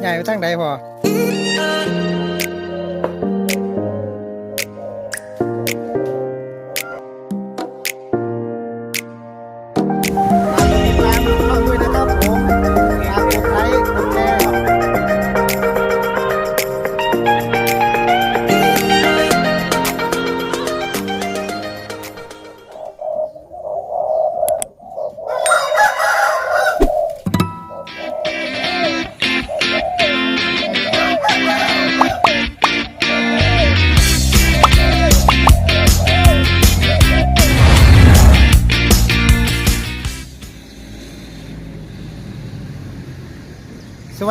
ใหญ่ไปทางใดพอ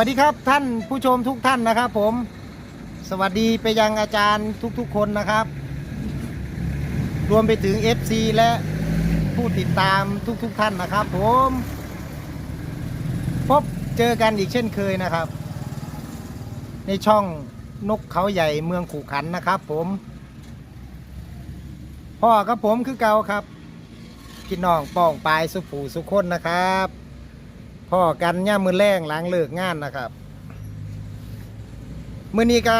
วัสดีครับท่านผู้ชมทุกท่านนะครับ ผม สวัสดีไปยังอาจารย์ทุกๆคนนะครับ รวมไปถึง FC และผู้ติดตามทุกๆท่านนะครับ ผม พบเจอกันอีกเช่นเคยนะครับ ในช่องนกเขาใหญ่เมืองขู่ขันนะครับ ผม พ่อกับผมคือเก่าครับพี่น้องป้องปลายสุผูสุคนนะครับ พ่อกันย่ามมือแรงหล้างเลิกงานนะครับมือนี้ก็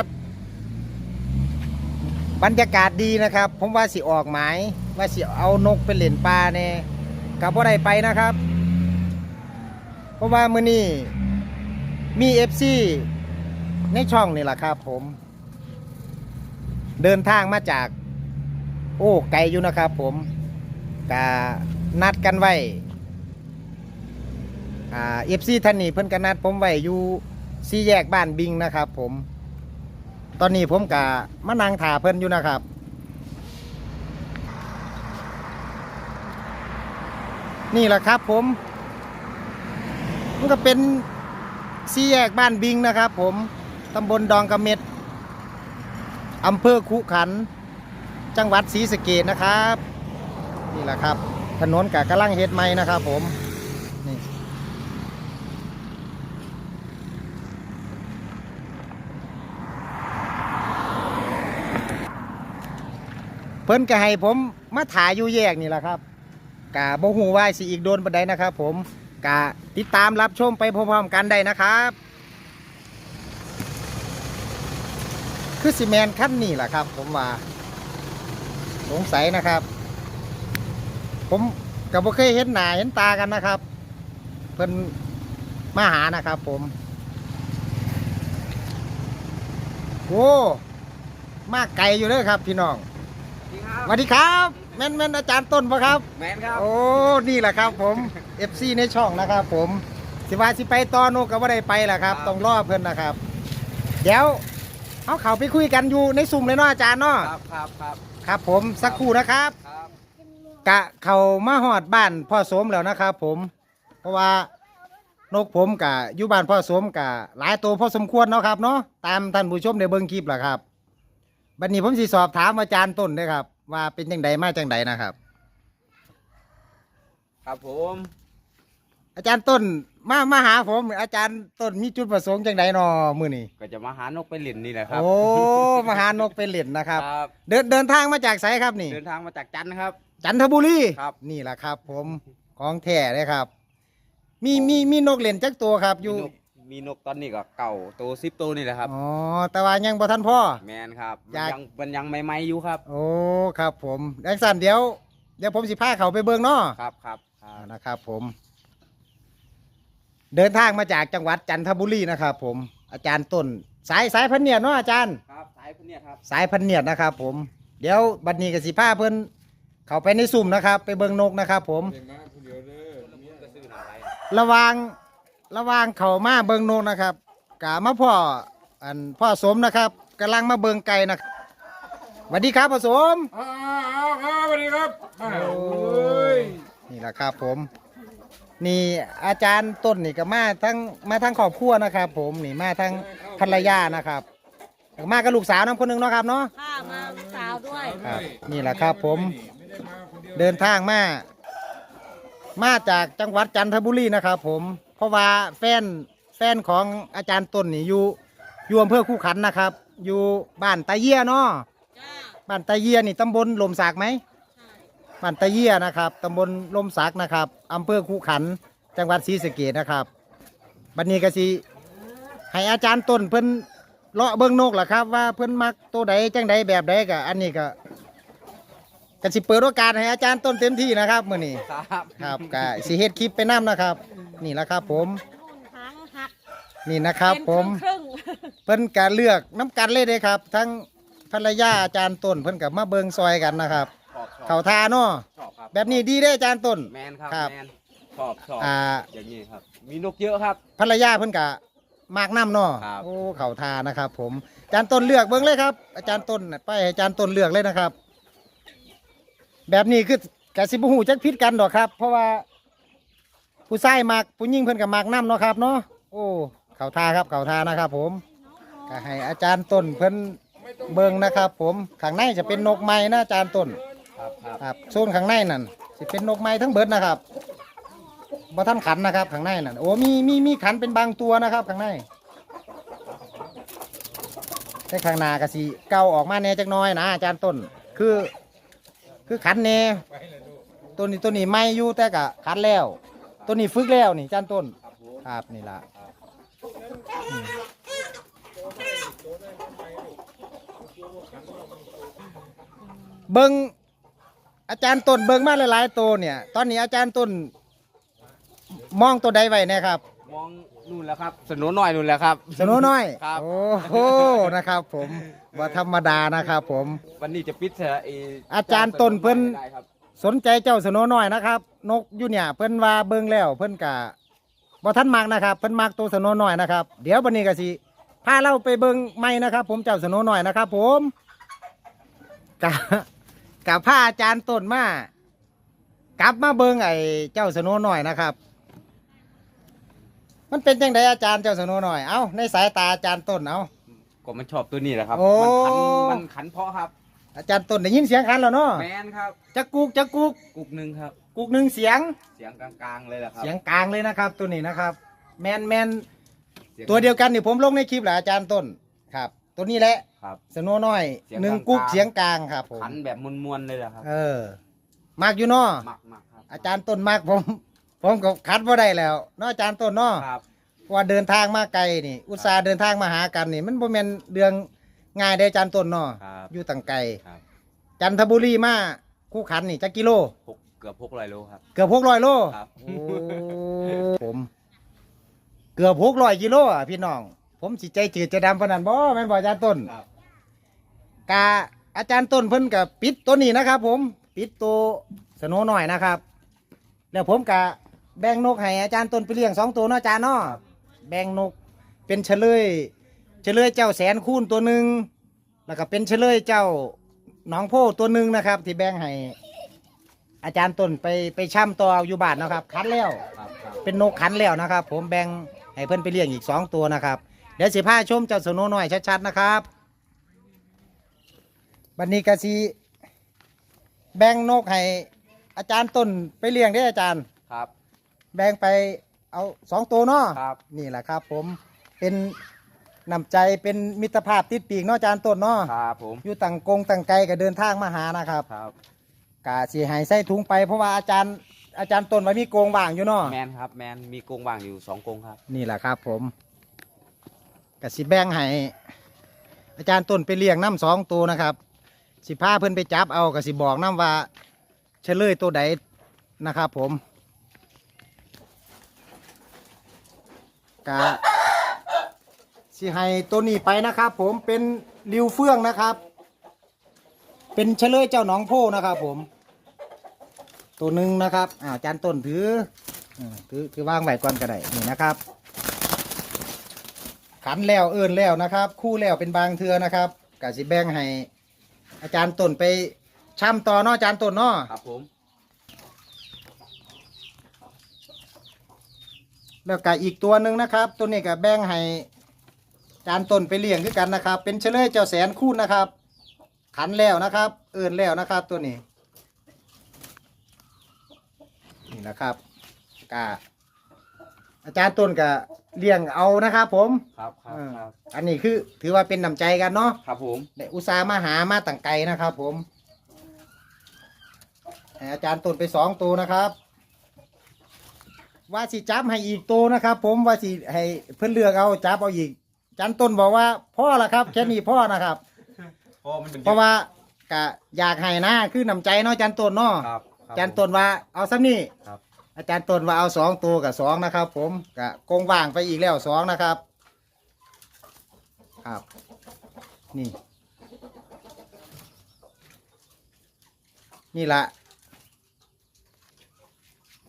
บรรยากาศดีนะครับ ผมว่าสิออกหมายว่าสิเอานกไปเล่นปลาแน่กับพ่ได้ไปนะครับ เพราะว่ามือนี้มีเอฟซีในช่องนี่แหละครับ ผม เดินทางมาจาก โอ้ไกลอยู่นะครับ ผมกานัดกันไว้ อ่าเอฟซีท่านนี้เพิ่นกันนัดผมไว้อยู่สี่แยกบ้านบิงนะครับ ผม ตอนนี้ผมกะมานั่งถาเพิ่นอยู่นะครับนี่แหละครับผม มันก็เป็นสี่แยกบ้านบิงนะครับผม ตำบลดองกระเม็ด อำเภอคุขัน จังหวัดศรีสะเกดนะครับ นี่แหละครับ ถนนกะกำลังเฮ็ดใหม่นะครับผม พิ่นก็ให้ผมมาถ่ายอยู่แยกนี่แหละครับกะบ่ฮู้ว่าสิอีกโดนปานใดนะครับผมกะติดตามรับชมไปพร้อมๆกันได้นะครับ คือสิแมนขั้นนี่แหละครับ ผมว่าสงสัยนะครับ ผมกับบ่เคยเห็นหน้าเห็นตากันนะครับ เพิ่นมาหานะครับ ผมโอ้มากไกลอยู่เลยครับพี่น้อง สวัสดีครับ แม่นแม่นอาจารย์ต้นปะครับ แมนครับ โอ้ นี่แหละครับผม FC ในช่องนะครับผม สิว่าสิไปต่อโนก็บ่ได้ไปล่ะครับ ต้องรอเพิ่นนะครับ เดี๋ยวเอาเขาไปคุยกันอยู่ในซุ่มเลยเนาะอาจารย์เนาะ ครับครับครับครับผมสักครู่นะครับ ครับ กะเขามาหอดบ้านพ่อสมแล้วนะครับผม เพราะว่านกผมกะอยู่บ้านพ่อสมกะหลายตัวพอสมควรเนาะครับเนาะตามท่านผู้ชมในเบิ้งคลิปแหละครับ บัดนี้ผมสิสอบถามอาจารย์ต้นด้วยครับ ว่าเป็นจังใดมาจังใดนะครับ ครับผมอาจารย์ต้นมามาหาผมอาจารย์ต้นมีจุดประสงค์จังใดนอมือนี่ก็จะมาหานกไปเล่นนี่แหละครับโอ้มาหานกไปเล่นนะครับ ครับ เดินเดินทางมาจากไสครับนี่ เดินทางมาจากจันทร์ครับ จันทบุรีครับ นี่แหละครับ ผมของแท้เลยครับ มีมีมีนกเล่นจักตัวครับอยู่ มีนก มีนกตอนนี้ก็เก่าตัวซิปตัวนี่แหละครับ อ๋อแต่ว่ายังบ่ทันพ่อ แมนครับอยาก ยังมันยังใหม่ๆอยู่ครับ โอ้ครับผมดังสันเดี๋ยวเดี๋ยวผมสิพาเขาไปเบิ่งเนาะครับครับครับนะครับผม เดินทางมาจากจังหวัดจันทบุรีนะครับผมอาจารย์ต้น สายสายพันเนียดเนาะอาจารย์ ครับสายพวกเนี้ยครับ สายพันเนียดนะครับผม เดี๋ยวบัดนี้กับสิพาเพิ่นเขาไปในซุ่มนะครับ ไปเบิ่งนกนะครับผมก็ซื้อหนาไประหวาง ระหวางเขามาเบิ่งนกนะครับกะมาพ่ออันพ่อสมนะครับกำลังมาเบิ่งไก่นะครับสวัสดีครับพ่อสม อ้าวครับสวัสดีครับอ้าวโอ้โอ้ยนี่แหละครับผม นี่อาจารย์ต้นนี่ก็มาทั้งมาทั้งครอบครัวนะครับ ผมนี่มาทั้งภรรยานะครับมากับลูกสาวน้ำคนหนึ่งเนาะครับเนาะค่ะมาลูกสาวด้วย ครับนี่แหละครับผม ไม่ได้มาคนเดียวเดินทางมา มาจากจังหวัดจันทบุรีนะครับ ผม เพราะว่าแฟนแฟนของอาจารย์ต้นนี่อยู่อยู่อำเภอคู่ขันนะครับ อยู่บ้านตาเยี่ยเนาะจ้าบ้านตาเยี่ยนี่ตำบลลมสากไหมใช่บ้านตะเยี่ยนะครับตำบลลมสักนะครับอำเภอคูขันจังหวัดศรีสะเกดนะครับบัดนี้ก็สิให้อาจารย์ต้นเพิ่นเลาะเบิ่งนกล่ะครับ ว่าเพิ่นมักตัวใดจังใดแบบใดก็อันนี้ก็ ก็สิเปิดโอกาสให้อาจารย์ต้นเต็มที่นะครับมื้อนี้ครับครับก็สิเฮ็ดคลิปไปนํนะครับ นี่ละครับผมหางหักนี่นะครับ เป็นผมครึ่งเพิ่นก็เลือกน้ำกันเลยเด้ครับ ทั้งภรรยาอาจารย์ต้นเพิ่นก็มาเบิ่งซอยกันนะครับ ชอบชอบเข้าทาเนาะชอบครับแบบนี้ดีเด้อาจารย์ต้น แมนครับครับ แมนชอบชอบอ่าอย่างนี้ครับ มีนกเยอะครับ ภรรยาเพิ่นก็มากน้ำเนาะครับ โอ้เข้าทานะครับ ผมอาจารย์ต้นเลือกเบิ่งเลยครับ อาจารย์ต้นน่ะไปให้อาจารย์ต้นเลือกเลยนะครับ แบบนี้คือกะสิบ่ฮู้จักผิดกันดอกครับ เพราะว่า ผู้ชายมักผู้หญิงเพิ่นก็มักน้ำเนาะครับเนาะโอ้เข้าทาครับเข้าทานะครับ ผมก็ให้อาจารย์ต้นเพิ่นเบิ่งนะครับ ผมข้างในจะเป็นนกไม้นะอาจารย์ต้นครับครับครับโซนข้างในนั่นสิเป็นนกไม้ทั้งเบิดนะครับบ่ท่านขันนะครับข้างในนั่นโอ้มีมีมีขันเป็นบางตัวนะครับข้างในแต่ข้างหน้าก็สิเกาออกมาแหน่จักหน้อยนะอาจารย์ต้นคือ คือขันแหน่ตัวนี้ตัวนี้ไม่อยู่แต่ก็ขันแล้ว ตัวนี้ฝึกแล้วนี่อาจารย์ต้นครับผมครับนี่ละอืมเบิงอาจารย์ต้นเบิงมาหลายๆตัวเนี่ย ตอนนี้อาจารย์ต้นมองตัวใดไว้เนะครับ มอง นู่นแล้วครับสนุนหน่อยนู่นแล้วครับสโนน้อย ครับ โอ้โห นะครับผมว่าธรรมดานะครับผม วันนี้จะปิดเถอะไอาจารย์ต้นเพิ่น ได้ครับสนใจเจ้าสโนน้อยนะครับ นกอยู่เนี่ยเพิ่นว่าเบิงแล้วเพิ่นกะบ่ทันมักนะครับ เพิ่นมักตัวสโนน้อยนะครับ เดี๋ยววันนี้ก็สิพาเราไปเบิงใหม่นะครับ ผมเจ้าสโนน้อยนะครับ ผมกะกะพาอาจารย์ต้นมากลับมาเบิงไอ้เจ้าสโนน้อยนะครับ มันเป็นจังไดอาจารย์เจ้าสโนน้อย เอ้าในสายตาอาจารย์ต้นเอ้าก็มันชอบตัวนี้แหละครับ โอ้ มันขันมันขันเพาะครับ อาจารย์ต้นได้ยินเสียงคันแล้วเนาะแมนครับจะกุกจะกุกกุกหนึ่งครับกุกหนึ่งเสียง เสียงกลางๆเลยแหละครับเสียงกลางเลยนะครับ ตัวนี้นะครับ แมนแมนสีงตัวเดียวกันนี่ผมลงในคลิปแหละอาจารย์ต้นครับ ตัวนี้แหละครับสโนน้อยเสียงหนึ่งกลางๆกุ๊กเสียงกลางครับผมขันแบบมวนๆเลยแหละครับเออมากอยู่เนาะมักมักครับอาจารย์ต้นมากผม ผมก็คัดว่าได้แล้วเนาะอาจารย์ต้นเนาะครับ ว่าเดินทางมาไกลนี่ อุตส่าห์เดินทางมาหากันนี่มันบ่แม่นเรื่องง่ายเด้ออาจารย์ต้นเนาะครับอยู่ตังไกลครับ จันทบุรีมาคู่ขันนี่จักกิโลพกเกือบพกร้อยโลครับ เกือบหกร้อยโลครับ โอ้ผม เกือบหกร้อยกิโลอะพี่น้อง ผมสิใจจืดใจดำปานนั้นบ่แม่นบ่อาจารย์ต้น ครับ กาอาจารย์ต้นเพิ่นกับปิดตัวนี้นะครับ ผม ปิดตัวสโนหน่อยนะครับ แล้วผมกะ แบ่งนกให้อาจารย์ต้นไปเลี้ยงสองตัวเนาะอาจารย์เนาะแบ่งนกเป็นเฉลยเฉลยเจ้าแสนคูณตัวหนึ่งแล้วก็เป็นเฉลยเจ้าหนองโพตัวหนึ่งนะครับ ที่แบ่งให้อาจารย์ต้นไปไปช่ำตัวอยู่บ้านนะครับคันแล้วครับครับเป็นนกขันแล้วนะครับ ผมแบ่งให้เพื่อนไปเลี้ยงอีกสองตัวนะครับเดี๋ยวสิพาชมเจ้าสโนน้อยชัดๆนะครับบันนี้กะสีแบ่งนกให้อาจารย์ต้นไปเลี้ยงได้ออาจารย์ ครับ แบ่งไปเอาสองตัวเนาะครับ นี่แหละครับ ผมเป็นนำใจเป็นมิตรภาพติดปีกเนาะอาจารย์ต้นเนาะครับผมอยู่ต่างกงต่างไกลก็เดินทางมาหานะครับครับ กะสีให้ใส่ถุงไปเพราะว่าอาจารย์อาจารย์ต้นไว้มีโกงว่างอยู่เนาะแมนครับ แมนมีกรงว่างอยู่สองกรงครับ นี่แหละครับ ผมกสิแบ่งให้อาจารย์ต้นไปเลี้ยงน้ำสองตัวนะครับ สิพาเพื่อนไปจับเอากสิบอกน้ำว่าเฉลยตัวใดนะครับ ผม กะสิให้ตัวนี้ไปนะครับ ผมเป็นริวเฟื่องนะครับ เป็นเฉลยเจ้าหนองโพนะครับ ผม ตัวหนึ่งนะครับอ่าจารย์ต้นถือถือถือวางไว้ก่อนก็ได้นี่นะครับ ขันแล้วเอินแล้วนะครับ คู่แล้วเป็นบางเทือนะครับกสิแบ่งให้อาจารย์ต้นไปช่ำต่อเนาะอาจารย์ต้นเนาะครับผม แล้วก็อีกตัวหนึ่งนะครับ ตัวนี้ก็แบ่งให้อาจารย์ต้นไปเลี้ยงคือกันนะครับ เป็นเฉลยเจ้าแสนคู่นะครับ ขันแล้วนะครับ เอินแล้วนะครับ ตัวนี้ นี่นะครับกาอาจารย์ต้นก็เลี้ยงเอานะครับ ผมครับครับเออครับอันนี้คือถือว่าเป็นน้ำใจกันเนาะครับผมได้อุตส่าห์มาหามาตั้งไกลนะครับ ผมให้อาจารย์ต้นไปสองตัวนะครับ ว่าสิจับให้อีกตัวนะครับ ผมว่าสิให้เพื่อนเลือกเอาจับเอาอีก จันต้นบอกว่าพ่อละครับแค่นี้พ่อนะครับเพราะมันเป็นเพราะว่ากะอยากให้นะคือน้ำใจเนาะจันต้นเนาะครับครับจันต้นว่าเอาซ้ำนี่ครับ อาจารย์ต้นว่าเอาสองตัวกับสองนะครับ ผมกะกงว่างไปอีกแล้วสองนะครับ ครับ นี่ นี่ละ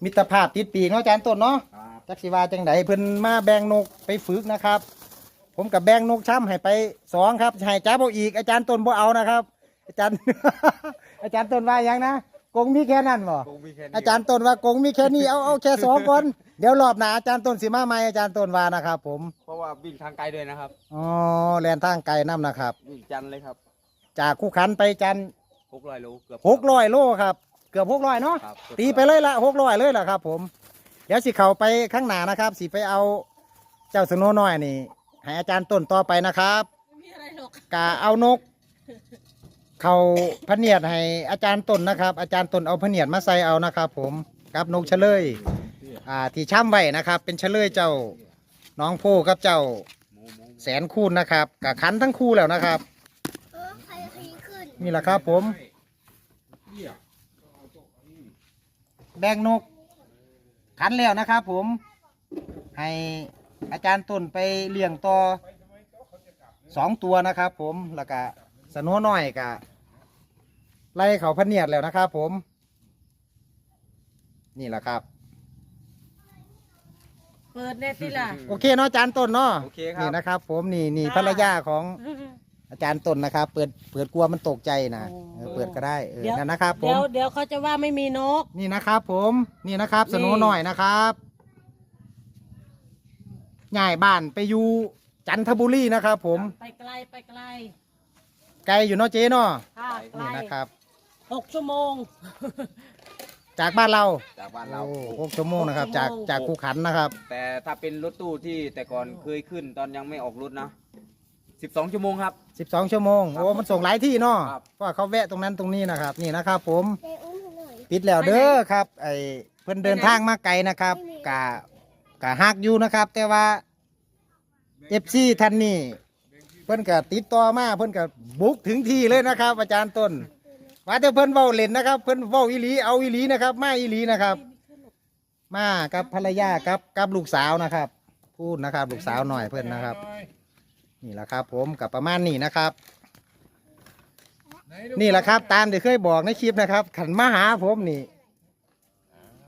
มิตรภาพติดปีกเนาะอาจารย์ต้นเนาะครับจักสิว่าจังไดเพิ่นมาแบ่งนกไปฝึกนะครับ ผมกับแบ่งนกช้ำให้ไปสองครับให้จ้าบอีกอาจารย์ต้นบ่เอานะครับ อาจารย์ อาจารย์ต้นว่าหยังนะกงมีแค่นั้นบ่ คงมีแค่นี้อาจารย์ต้นว่ากงมีแค่นี้เอาเอาแค่สองคน เดี๋ยวรอบหน้าอาจารย์ต้นสิมาใหม่อาจารย์ต้นว่านะครับ ผมเพราะว่าวิ่งทางไกลด้วยนะครับ อ๋อแลนทางไกลน้ำนะครับ วิ่งจันทร์เลยครับจากคู่ขันไปจันทร์หกร้อยโลเกือบหกร้อยโลครับ เกือบหกร้อยเนาะครับตีไปเลยละหกร้อยเลยล่ะครับ ผมเดี๋ยวสิเข้าไปข้างหน้านะครับ สิไปเอาเจ้าสโนน้อยนี่ ให้อาจารย์ต้นต่อไปนะครับไม่มีอะไรหรอกกาเอานก เขาพะเนียดให้อาจารย์ต้นนะครับ อาจารย์ต้นเอาพะเนียดมาใส่เอานะครับ ผมกับนกเฉลย อ่าที่ช่ำไว้นะครับ เป็นเฉลยเจ้าน้องโพกับเจ้าหมูหมูแสนคูณนะครับกับคันทั้งคู่แล้วนะครับ เออใครใครขึ้น นี่แหละครับผม เหี้ย แบ่งนกคันแล้วนะครับผม ให้อาจารย์ต้นไปเลี้ยงต่อสองตัวนะครับผม แล้วก็สโนน้อยกับไล่เขาพะเนียดแล้วนะครับผม นี่แหละครับ เปิดเน็ตสิล่ะ โอเคเนาะอาจารย์ต้นเนาะโอเคครันี่บนะครับผมนี่นี่ค่ะภรรยาของ อาจารย์ต้นนะครับ เปิดเปิดกลัวมันตกใจนะโอ้เออเปิดก็ได้เออเดี๋ยว นั่นนะครับผเดี๋มยวเดี๋ยวเขาจะว่าไม่มีนก นี่นะครับ ผมนี่นะครับนี่สโนหน่อยนะครับย้ายบ้านไปอยู่จันทบุรีนะครับ ผมไปไกลไปไกลไกลอยู่เนาะเจ๊เนาะค่ะไกลนี่นะครับ หกชั่วโมง จากบ้านเราจากบ้านเรา โอ้หกชั่วโมงนะครับ จากหกชั่วโมง จากคูขันนะครับ แต่ถ้าเป็นรถตู้ที่แต่ก่อนเคยขึ้นตอนยังไม่ออกรถนะ สิบสองชั่วโมงครับสิบสองชั่วโมงโอ้ มันส่งหลายที่เนาะครับ เพราะว่าเขาแวะตรงนั้นตรงนี้นะครับ นี่นะครับ ผม เจอุ้มหน่อย ปิดแล้วเด้อครับ ไอเพิ่นเดินทางมาไกลนะครับไม่มีกะกะฮักอยู่นะครับ แต่ว่าเอฟซีท่านนี่เพิ่นก็ติดต่อมาเพิ่นก็บุกถึงที่เลยนะครับ อาจารย์ต้น ว่าแต่เพิ่นเว้าเล่นนะครับ เพิ่นเว้าอีหลีเอาอีหลีนะครับ มาอีหลีนะครับ มากับภรรยากับกับลูกสาวนะครับ พูดนะครับ ลูกสาวหน่อยเพิ่นนะครับ นี่แหละครับผมกับประมาณนี้นะครับไหดูนี่แหละครับ ตามที่เคยบอกในคลิปนะครับ ขันมาหาผมนี่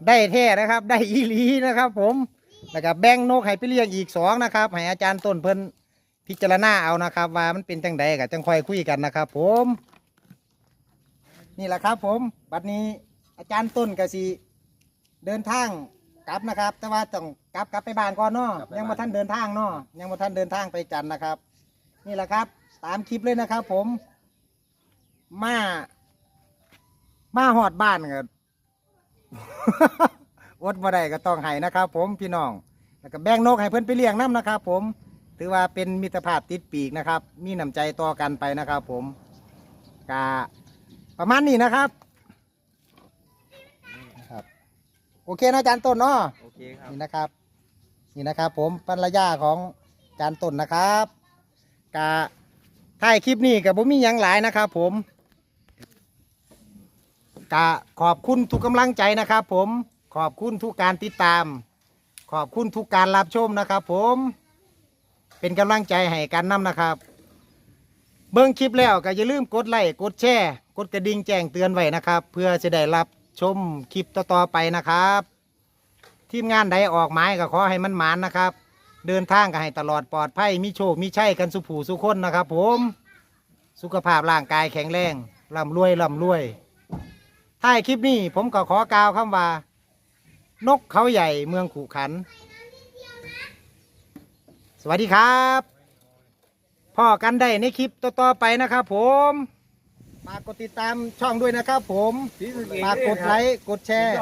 ได้แท้นะครับ ได้อีหลีนะครับ ผมแล้วก็แบ่งนกให้ไปเลี้ยงอีกสองนะครับให้อาจารย์ต้นเพิ่นพิจารณาเอานะครับ ว่ามันเป็นจังใดกับจังค่อยคุยกันนะครับ ผม นี่แหละครับ ผมบัดนี้อาจารย์ต้นกสิเดินทาง กลับนะครับ แต่ว่าต้องกลับกลับไปบ้านก่อนเนาะยังมาท่านเดินทางเนาะยังมาท่านเดินทางไปจันทร์นะครับ นี่แหละครับ ตามคลิปเลยนะครับ ผม มามาหอดบ้านกัน อดบ่ได้ก็ต้องให้นะครับ ผมพี่น้องแล้วก็แบ่งนกให้เพื่อนไปเลี้ยงน้ำนะครับ ผมถือว่าเป็นมิตรภาพติดปีกนะครับ มีน้ำใจต่อกันไปนะครับ ผมกาประมาณนี้นะครับครับ โอเคนะอาจารย์ต้นเนาะโอเคครับ นี่นะครับ นี่นะครับ ผมภรรยาของอาจารย์ต้นนะครับกาถ่ายคลิปนี้กับผมมีหยังหลายนะครับ ผมกาขอบคุณทุกกำลังใจนะครับ ผมขอบคุณทุกการติดตาม ขอบคุณทุกการรับชมนะครับ ผมเป็นกำลังใจให้กันนํนะครับ เบิ้งคลิปแล้วก็อย่าลืมกดไลค์กดแชร์กดกระดิ่งแจ้งเตือนไว้นะครับ เพื่อจะได้รับ ชมคลิปต่อๆไปนะครับ ทีมงานใดออกหมายก็ขอให้มันหมานนะครับ เดินทางก็ให้ตลอดปลอดภัยมีโชคมีชัยกันสุผูสุคนนะครับ ผม สุขภาพร่างกายแข็งแรงร่ำรวยร่ำรวยท้ายคลิปนี้ผมก็ขอกล่าวคำว่า นกเขาใหญ่เมืองขู่ขัน สวัสดีครับพ่อกันได้ในคลิปต่อๆไปนะครับผม ฝากกดติดตามช่องด้วยนะครับ ผมฝากกดไลค์กดแชร์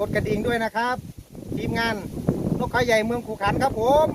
กดกระดิ่งด้วยนะครับ ทีมงานนกเขาใหญ่เมืองขู่ขันครับผม